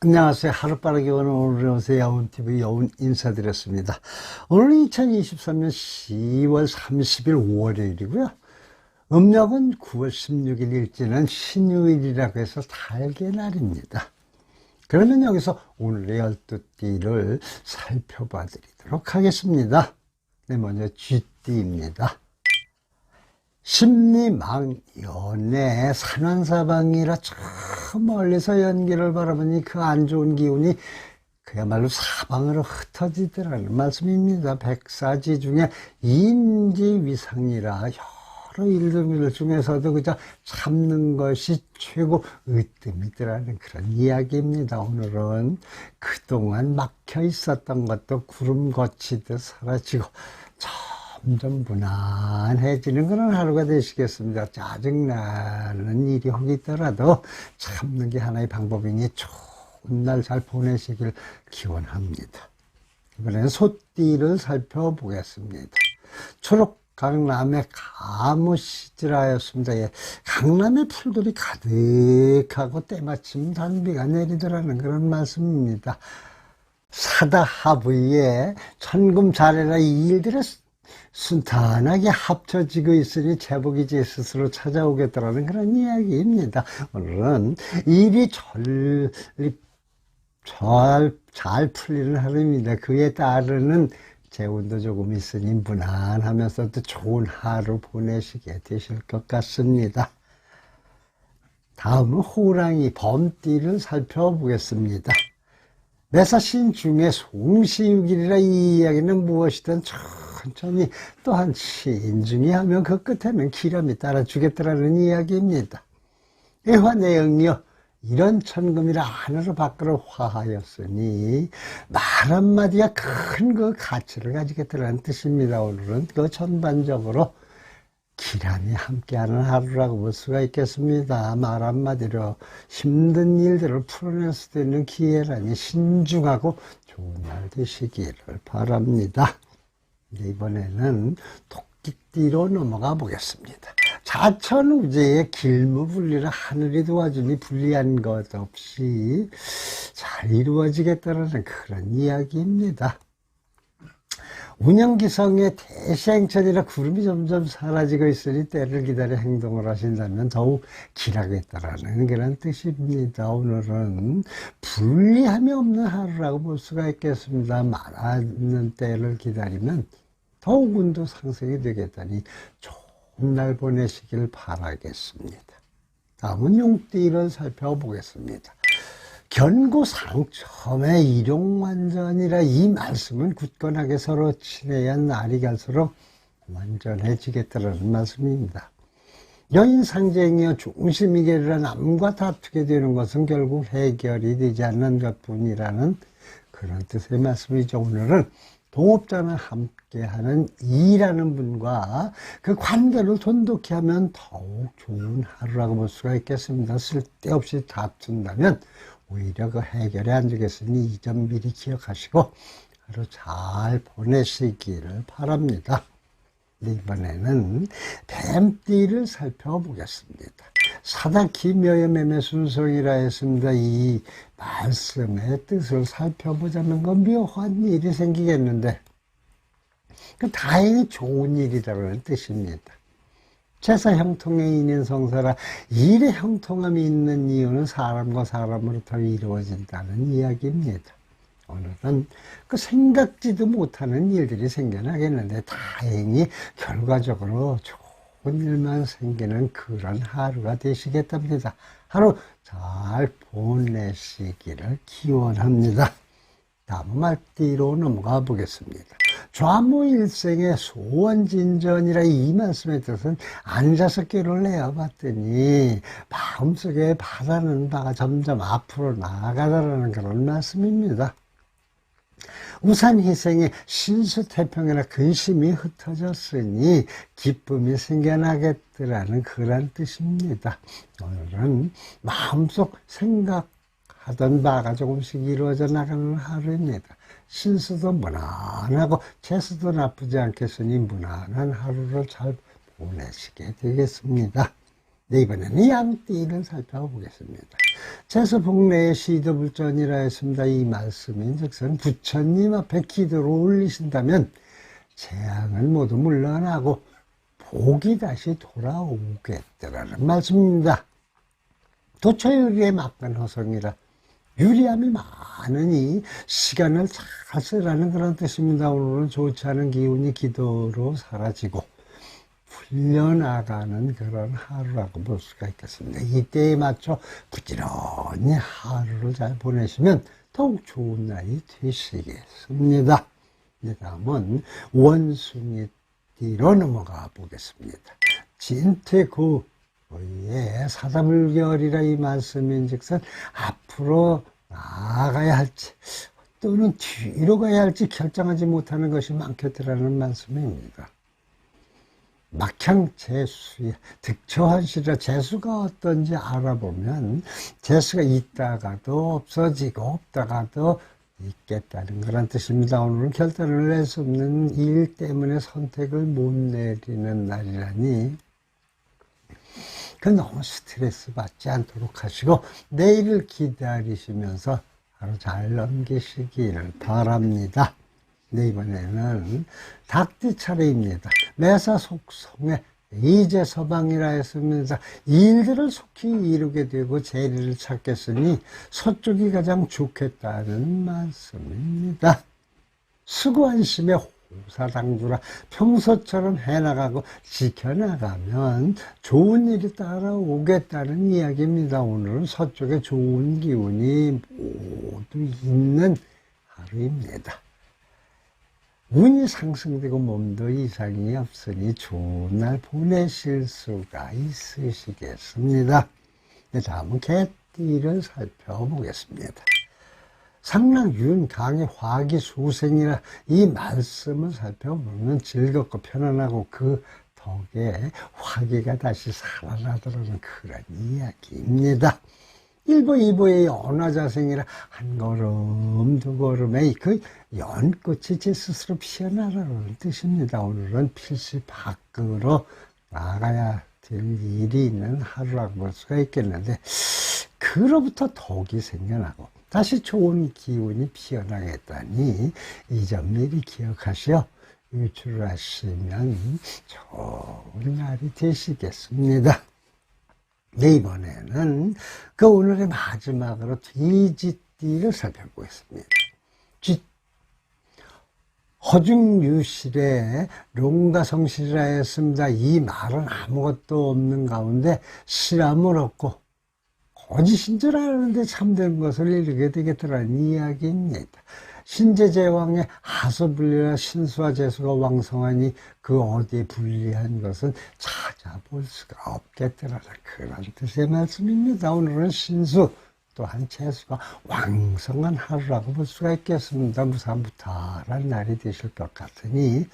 안녕하세요. 하루빠르게 오는 오늘의 오세 여운TV 여운 인사드렸습니다. 오늘 2023년 10월 30일 월요일이고요. 음력은 9월 16일 일지는 신유일이라고 해서 달개 날입니다. 그러면 여기서 오늘의 열두 띠를 살펴봐 드리도록 하겠습니다. 네, 먼저 쥐띠입니다. 심리망 연애 산환사방이라 저 멀리서 연기를 바라보니 그 안 좋은 기운이 그야말로 사방으로 흩어지더라는 말씀입니다. 백사지 중에 인지위상이라 여러 일들 중에서도 그저 참는 것이 최고 으뜸이더라는 그런 이야기입니다. 오늘은 그동안 막혀 있었던 것도 구름 거치듯 사라지고 점점 무난해지는 그런 하루가 되시겠습니다. 짜증나는 일이 혹 있더라도 참는 게 하나의 방법이니 좋은 날 잘 보내시길 기원합니다. 이번에는 소띠를 살펴보겠습니다. 초록 강남의 가무시지라였습니다. 예, 강남의 풀들이 가득하고 때마침 단비가 내리더라는 그런 말씀입니다. 사다하부에 천금 잘해라 이 일들의 순탄하게 합쳐지고 있으니 제복이 제 스스로 찾아오겠다라는 그런 이야기입니다. 오늘은 일이 전리 잘, 잘 풀리는 하루입니다. 그에 따르는 재운도 조금 있으니 무난하면서도 좋은 하루 보내시게 되실 것 같습니다. 다음은 호랑이 범띠를 살펴보겠습니다. 매사신 중에 송시육일이라 이 이야기는 무엇이든 천천히 또한 신중히 하면 그 끝에는 기람이 따라주겠다라는 이야기입니다. 애화 내용이요. 이런 천금이라 하늘로 밖으로 화하였으니 말 한마디가 큰 그 가치를 가지겠다는 뜻입니다. 오늘은 그 전반적으로 기란이 함께하는 하루라고 볼 수가 있겠습니다. 말 한마디로 힘든 일들을 풀어낼 수도 있는 기회라니 신중하고 좋은 날 되시기를 바랍니다. 이번에는 토끼띠로 넘어가 보겠습니다. 자천우제의 길무분리를 하늘이 도와주니 불리한 것 없이 잘 이루어지겠다는 그런 이야기입니다. 운영기성의 대시행천이라 구름이 점점 사라지고 있으니 때를 기다려 행동을 하신다면 더욱 길하겠다라는 그런 뜻입니다. 오늘은 분리함이 없는 하루라고 볼 수가 있겠습니다. 말하는 때를 기다리면 더욱 운도 상승이 되겠다니 좋은 날 보내시길 바라겠습니다. 다음은 용띠를 살펴보겠습니다. 견고상 처음에 일용완전이라 이 말씀은 굳건하게 서로 친해야 날이 갈수록 완전해지겠다는 말씀입니다. 여인 상쟁이여 중심이계라 남과 다투게 되는 것은 결국 해결이 되지 않는 것 뿐이라는 그런 뜻의 말씀이죠. 오늘은 동업자는 함께하는 이라는 분과 그 관계를 돈독히 하면 더욱 좋은 하루라고 볼 수가 있겠습니다. 쓸데없이 다툰다면 오히려 그 해결에 안 되겠으니 이 점 미리 기억하시고 하루 잘 보내시기를 바랍니다. 이번에는 뱀띠를 살펴보겠습니다. 사다키 묘염매매 순성이라 했습니다. 이 말씀의 뜻을 살펴보자면 그 묘한 일이 생기겠는데 그 다행히 좋은 일이라는 뜻입니다. 제사 형통에 있는 성사라 일의 형통함이 있는 이유는 사람과 사람으로부터 이루어진다는 이야기입니다. 오늘은 그 생각지도 못하는 일들이 생겨나겠는데 다행히 결과적으로 좋은 일만 생기는 그런 하루가 되시겠답니다. 하루 잘 보내시기를 기원합니다. 다음 말띠로 넘어가 보겠습니다. 좌무일생의 소원진전이라 이 말씀의 뜻은 앉아서 꾀를 내어봤더니 마음속에 바라는 바가 점점 앞으로 나아가다라는 그런 말씀입니다. 우산 희생의 신수태평이나 근심이 흩어졌으니 기쁨이 생겨나겠더라는 그런 뜻입니다. 오늘은 마음속 생각 하던 바가 조금씩 이루어져 나가는 하루입니다. 신수도 무난하고 재수도 나쁘지 않겠으니 무난한 하루를 잘 보내시게 되겠습니다. 네, 이번에는 양띠를 살펴보겠습니다. 재수복내의 시도불전이라 했습니다. 이 말씀인 즉선 부처님 앞에 기도를 올리신다면 재앙을 모두 물러나고 복이 다시 돌아오겠다라는 말씀입니다. 도처유리에 막간 허성이라 유리함이 많으니 시간을 잘 쓰라는 그런 뜻입니다. 오늘은 좋지 않은 기운이 기도로 사라지고 풀려나가는 그런 하루라고 볼 수가 있겠습니다. 이때에 맞춰 부지런히 하루를 잘 보내시면 더욱 좋은 날이 되시겠습니다. 네, 다음은 원숭이띠로 넘어가 보겠습니다. 진퇴구 의 사다불결이라 이 말씀인 즉슨 앞으로 나아가야 할지 또는 뒤로 가야 할지 결정하지 못하는 것이 많겠더라는 말씀입니다. 막향 재수의 득처한시라 재수가 어떤지 알아보면 재수가 있다가도 없어지고 없다가도 있겠다는 그런 뜻입니다. 오늘은 결단을 낼 수 없는 일 때문에 선택을 못 내리는 날이라니 그 너무 스트레스 받지 않도록 하시고 내일을 기다리시면서 하루 잘 넘기시기를 바랍니다. 네, 이번에는 닭띠 차례입니다. 매사 속성에 이제 서방이라 했습니다. 일들을 속히 이루게 되고 재리를 찾겠으니 서쪽이 가장 좋겠다는 말씀입니다. 수고한심에 호 사당주라 평소처럼 해나가고 지켜나가면 좋은 일이 따라오겠다는 이야기입니다. 오늘은 서쪽에 좋은 기운이 모두 있는 하루입니다. 운이 상승되고 몸도 이상이 없으니 좋은 날 보내실 수가 있으시겠습니다. 네, 다음은 개띠를 살펴보겠습니다. 상랑 윤 강의 화기 수생이라 이 말씀을 살펴보면 즐겁고 편안하고 그 덕에 화기가 다시 살아나더라는 그런 이야기입니다. 일보 이보의 연화자생이라 한 걸음 두 걸음에 그 연꽃이 제 스스로 피어나라는 뜻입니다. 오늘은 필시 밖으로 나가야 될 일이 있는 하루라고 볼 수가 있겠는데 그로부터 덕이 생겨나고 다시 좋은 기운이 피어나겠다니 이 점 미리 기억하시어 유출하시면 좋은 날이 되시겠습니다. 네, 이번에는 그 오늘의 마지막으로 돼지띠를 살펴보겠습니다. 쥐, 허중유실의 롱가성실이라 했습니다. 이 말은 아무것도 없는 가운데 실함을 얻고 줄 아는데 참된 것을 이루게 되겠더라는 이야기입니다. 신제제왕의 하소불리와 신수와 재수가 왕성하니 그 어디에 불리한 것은 찾아볼 수가 없겠더라는 그런 뜻의 말씀입니다. 오늘은 신수 또한 재수가 왕성한 하루라고 볼 수가 있겠습니다. 무사무탈한 날이 되실 것 같으니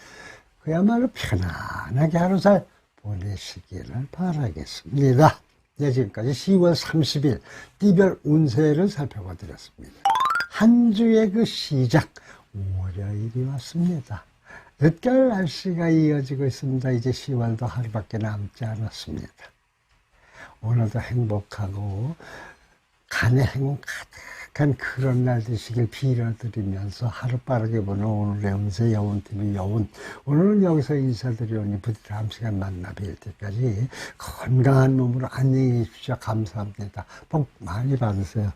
그야말로 편안하게 하루 잘 보내시기를 바라겠습니다. 네, 지금까지 10월 30일 띠별 운세를 살펴봐 드렸습니다. 한 주의 그 시작, 월요일이 왔습니다. 늦가을 날씨가 이어지고 있습니다. 이제 10월도 하루밖에 남지 않았습니다. 오늘도 행복하고 간의 행운 가득 한 그런 날 되시길 빌어드리면서 하루 빠르게 보는 오늘의 운세 여운TV 여운 오늘은 여기서 인사드리오니 부디 다음 시간 만나 뵐 때까지 건강한 몸으로 안녕히 계십시오. 감사합니다. 복 많이 받으세요.